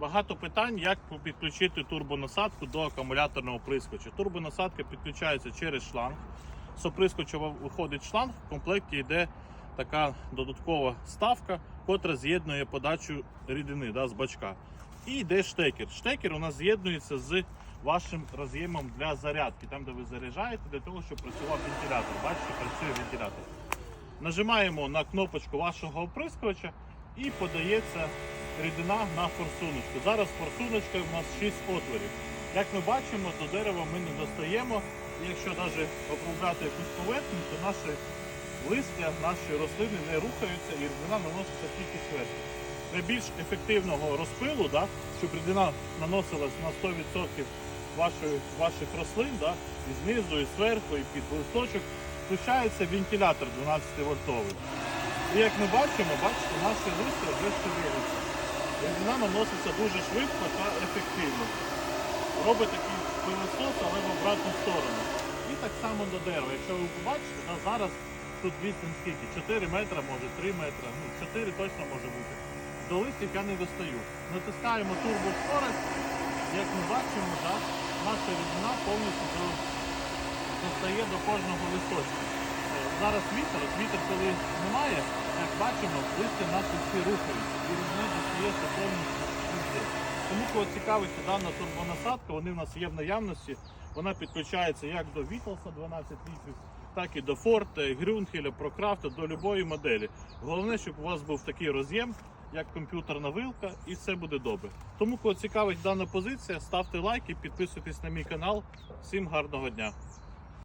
Багато питань, як підключити турбонасадку до акумуляторного прискоча. Турбонасадка підключається через шланг. З оприскоча виходить шланг, в комплекті йде така додаткова ставка, котра з'єднує подачу рідини да, з бачка. І йде штекер. Штекер у нас з'єднується з вашим роз'ємом для зарядки, там де ви заряджаєте, для того, щоб працював вентилятор. Бачите, працює вентилятор. Нажимаємо на кнопочку вашого оприскувача і подається рідина на форсуночку. Зараз форсуночка у нас 6 отворів. Як ми бачимо, до дерева ми не достаємо. Якщо навіть обробляти якусь поверхню, то наші листя, наші рослини не рухаються і рідина наноситься тільки зверху. Для більш ефективного розпилу, да, щоб рідина наносилась на 100% вашої, ваших рослин, да, і знизу, і зверху, і під листочок, включається вентилятор 12 вольтовий. І як ми бачимо, бачите, наші листя вже шевелються. Рідина наноситься дуже швидко та ефективно. Робить такий пилосос, але в обратну сторону. І так само до дерева. Якщо ви побачите, да, зараз тут відстань скільки? 4 метри, може 3 метри, ну 4 точно може бути. До листів я не достаю. Натискаємо турбоскорость, як ми бачимо, да, наша рідина повністю до- достає до кожного листочка. Зараз вітер, вітер коли немає, як бачимо, листя наші всі рухаються і рідина достається повністю везде. Тому кого цікавиться дана турбонасадка, вони в нас є в наявності. Вона підключається як до Вітлса 12 літрів, так і до Форте, Грюнхеля, Прокрафта, до будь-якої моделі. Головне, щоб у вас був такий роз'єм, як комп'ютерна вилка, і все буде добре. Тому, кого цікавить дана позиція, ставте лайки, підписуйтесь на мій канал. Всім гарного дня!